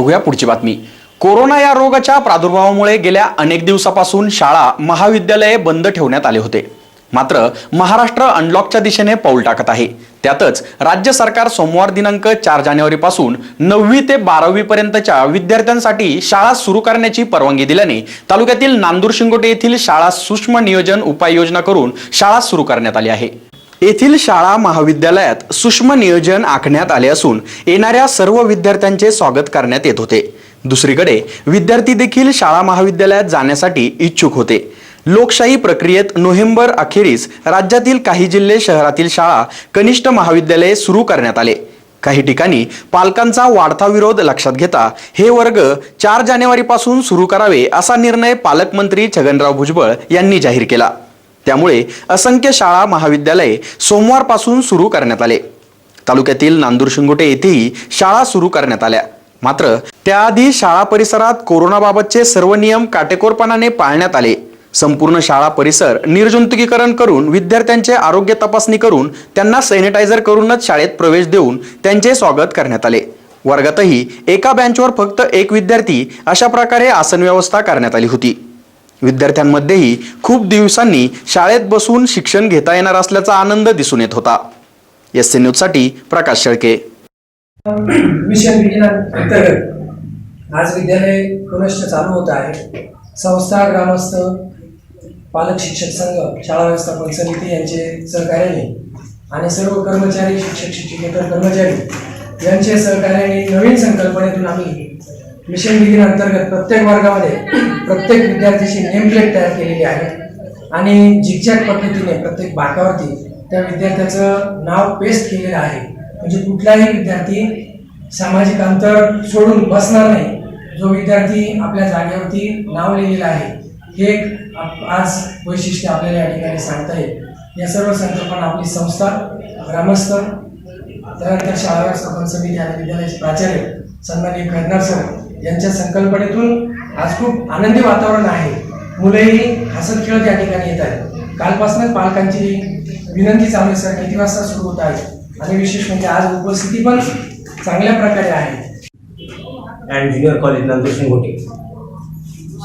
बघूया पुढची बातमी. कोरोना या रोगाच्या प्रादुर्भावामुळे गेल्या अनेक दिवसापासून शाळा महाविद्यालये बंद ठेवण्यात आले होते. मात्र महाराष्ट्र अनलॉकच्या दिशेने पाऊल टाकत आहे. त्यातच राज्य सरकार सोमवार दिनांक चार जानेवारीपासून नववी ते बारावी पर्यंतच्या विद्यार्थ्यांसाठी शाळा सुरू करण्याची परवानगी दिल्याने तालुक्यातील नांदूर शिंगोटे येथील शाळा सूक्ष्म नियोजन उपाययोजना करून शाळा सुरू करण्यात आली आहे. येथील शाळा महाविद्यालयात सूक्ष्म नियोजन आखण्यात आले असून येणाऱ्या सर्व विद्यार्थ्यांचे स्वागत करण्यात येत होते. दुसरीकडे विद्यार्थी देखील शाळा महाविद्यालयात जाण्यासाठी इच्छुक होते. लोकशाही प्रक्रियेत नोव्हेंबर अखेरीस राज्यातील काही जिल्हे शहरातील शाळा कनिष्ठ महाविद्यालये सुरू करण्यात आले. काही ठिकाणी पालकांचा वाढता विरोध लक्षात घेता हे वर्ग चार जानेवारीपासून सुरू करावे असा निर्णय पालकमंत्री छगनराव भुजबळ यांनी जाहीर केला. त्यामुळे असंख्य शाळा महाविद्यालये सोमवारपासून सुरू करण्यात आले. तालुक्यातील नांदूर शिंगोटे येथेही शाळा सुरू करण्यात आल्या. मात्र त्याआधी शाळा परिसरात कोरोनाबाबतचे सर्व नियम काटेकोरपणाने पाळण्यात आले. संपूर्ण शाळा परिसर निर्जंतुकीकरण करून विद्यार्थ्यांचे आरोग्य तपासणी करून त्यांना सॅनिटायझर करूनच शाळेत प्रवेश देऊन त्यांचे स्वागत करण्यात आले. वर्गातही एका बेंचवर फक्त एक विद्यार्थी अशा प्रकारे आसन व्यवस्था करण्यात आली होती. विद्यार्थ्यांमध्येही खूप दिवसांनी शाळेत बसून शिक्षण घेता येणार असल्याचा आनंद दिसून येत होता. एस सी न्यूजसाठी प्रकाश शेळके. मिशन अंतर्गत. आज विद्यालय पुनश्च चालू होत आहे. संस्था ग्रामस्थ पालक शिक्षक संघ शाळा व्यवस्थापन समिती यांचे सहकार्याने आणि सर्व कर्मचारी शिक्षक शिक्षकेतर कर्मचारी यांचे सहकार्याने नवीन संकल्पनेतून आम्ही मिशन बिगिन अंतर्गत प्रत्येक वर्गामध्ये प्रत्येक विद्यार्थ्याची नेम प्लेट तयार केलेली आहे. आणि झिकझॅक पद्धतीने प्रत्येक भागावरती त्या विद्यार्थ्याचं नाव पेस्ट केलेलं आहे. म्हणजे कुठलाही विद्यार्थी सामाजिक अंतर सोडून बसणार नाही. जो विद्यार्थी आपल्या जागेवरती नाव लिहिलेलं आहे हे एक आप- आज वैशिष्ट्य आपल्याला या ठिकाणी सांगता येईल. या सर्व संकल्पना आपली संस्था ग्रामस्थ त्यानंतर शाळा व्यवस्थापन समिती आणि विद्यालयाचे प्राचार्य सन्माननीय करणार सर यांच्या संकल्पनेतून आज खूप आनंदी वातावरण आहे. मुलंही हसत खेळत या ठिकाणी येत आहेत. कालपासूनच पालकांची विनंती चालू आहे सर किती वाजता सुरू होत आहे? आणि विशेष म्हणजे आज उपस्थिती पण चांगल्या प्रकारे आहे. And junior college Nandur Shingote.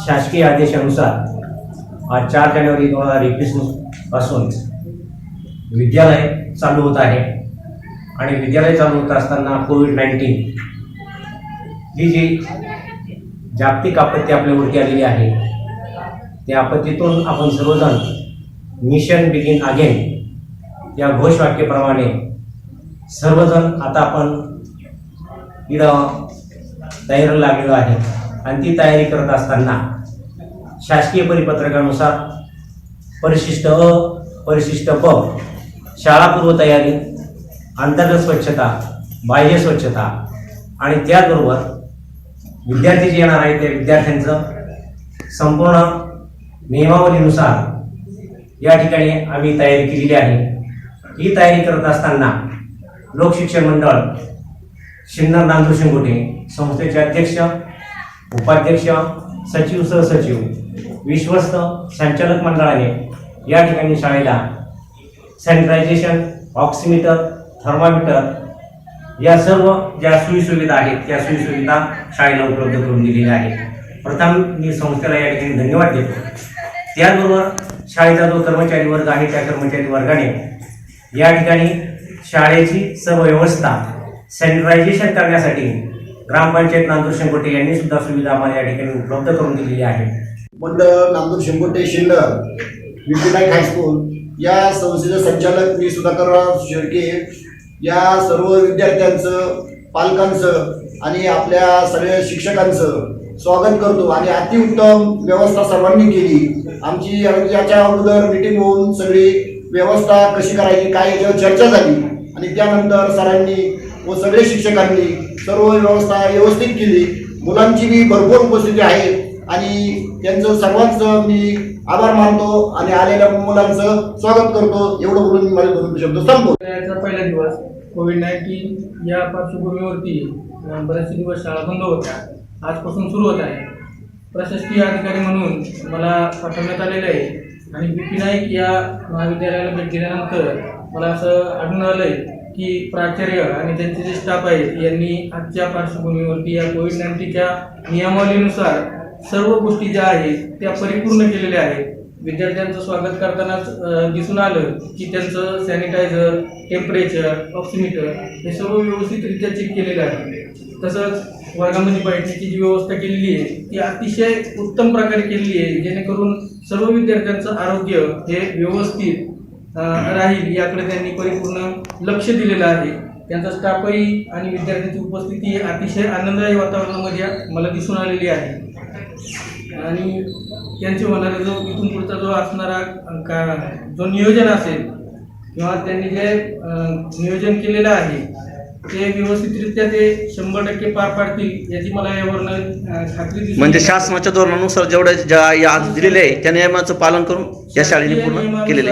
शासकीय आदेशानुसार आज चार जानेवारी दोन हजार एकवीसपासून विद्यालय चालू होत आहे. आणि विद्यालय चालू होत असताना कोविड नाईन्टीन ही जी. जागतिक आपत्ती आपल्यावरती आलेली आहे. त्या आपत्तीतून आपण सर्वजण मिशन बिगिन अगेन या घोषवाक्याप्रमाणे सर्वजण आता आपण इडं तयारीला लागलेलो आहे. आणि ती तयारी करत असताना शासकीय परिपत्रकानुसार परिशिष्ट अ परिशिष्ट प शाळापूर्व तयारी अंतर्गत स्वच्छता बाह्य स्वच्छता आणि त्याचबरोबर विद्यार्थी जे येणार आहेत त्या विद्यार्थ्यांचं संपूर्ण नियमावलीनुसार या ठिकाणी आम्ही तयारी केलेली आहे. ही तयारी करत असताना लोकशिक्षण मंडळ शिन्नर नांदूर शिंगोटे संस्थेचे अध्यक्ष उपाध्यक्ष सचिव सहसचिव विश्वस्त संचालक मंडळाने या ठिकाणी शाळेला सॅनिटायझेशन ऑक्सिमीटर थर्मामीटर या सर्व ज्या सुविधा आहेत त्या सुविधा शाळेला उपलब्ध करून दिलेल्या आहेत. प्रथम मी संस्थेला या ठिकाणी धन्यवाद देतो. त्याचबरोबर शाळेचा जो कर्मचारी वर्ग आहे त्या कर्मचारी वर्गाने या ठिकाणी शाळेची सर्व व्यवस्था सॅनिटायझेशन करण्यासाठी ग्रामपंचायत नांदूर शंकोटे यांनी सुद्धा सुविधा आम्हाला या ठिकाणी उपलब्ध करून दिलेली आहे. मंडळ नांदूर शिंगोटे शिन्नर विद्युनायक हायस्कूल या संस्थेचे संचालक मी सुधाकर शेळके या सर्व विद्यार्थ्यांचं पालकांचं आणि आपल्या सगळ्या शिक्षकांचं स्वागत करतो आणि अतिउत्तम व्यवस्था सर्वांनी केली. आमची याच्या अगोदर मिटिंग होऊन सगळी व्यवस्था कशी करायची काय याच्यावर चर्चा झाली. आणि त्यानंतर सरांनी व सगळे शिक्षकांनी सर्व व्यवस्था व्यवस्थित केली. मुलांची बी भरपूर उपस्थिती आहे आणि त्यांचं सर्वांचं मी आभार मानतो आणि आलेल्या मुलांचं स्वागत करतो. एवढं बोलून मी माझे दोन शब्द संपतो पहिला दिवस कोविड नाईन्टीन या पार्श्वभूमीवरती बरेचसे दिवस शाळा बंद होत्या. आजपासून सुरू होत आहे. प्रशासकीय अधिकारी म्हणून मला पाठवण्यात आलेलं आहे. आणि बी पी नाईक या महाविद्यालयाला भेट दिल्यानंतर मला असं आढळून आलं आहे की प्राचार्य आणि त्यांचे जे स्टाफ आहेत यांनी आजच्या पार्श्वभूमीवरती या कोविड नाईन्टीनच्या नियमावलीनुसार सर्व गोष्टी ज्या आहेत त्या परिपूर्ण केलेल्या आहेत. विद्यार्थ्यांचं स्वागत करतानाच दिसून आलं की त्यांचं सॅनिटायझर टेम्परेचर ऑक्सिमीटर हे सर्व व्यवस्थितरित्या चेक केलेलं आहे. तसंच वर्गामध्ये बैठकीची जी व्यवस्था केलेली आहे ती अतिशय उत्तम प्रकारे केलेली आहे जेणेकरून सर्व विद्यार्थ्यांचं आरोग्य हे व्यवस्थित राहील याकडे त्यांनी परिपूर्ण लक्ष दिलेलं आहे. त्यांचा स्टाफही आणि विद्यार्थ्यांची उपस्थिती अतिशय आनंददायी वातावरणामध्ये मला दिसून आलेली आहे. आणि त्यांचे होणारा जो इथून पुढचा जो असणारा का जो नियोजन असेल किंवा त्यांनी जे नियोजन केलेलं आहे ते व्यवस्थितरित्या ते शंभर टक्के पार पाडतील याची मला यावरनं खात्री म्हणजे. शासनाच्या धोरणानुसार जेवढ्या ज्या या आज दिलेले आहे त्या नियमाचं पालन करून या शाळेने पूर्ण केलेले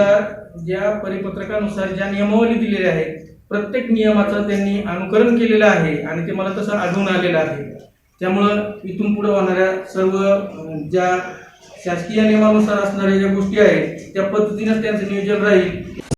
ज्या परिपत्रकानुसार ज्या नियमावली दिलेल्या आहेत प्रत्येक नियमाचं त्यांनी अनुकरण केलेलं आहे आणि ते मला तसं आढळून आलेलं आहे त्यामुळं इथून पुढे होणाऱ्या सर्व ज्या शासकीय नियमानुसार असणाऱ्या ज्या गोष्टी आहेत त्या पद्धतीनेच त्यांचं नियोजन राहील.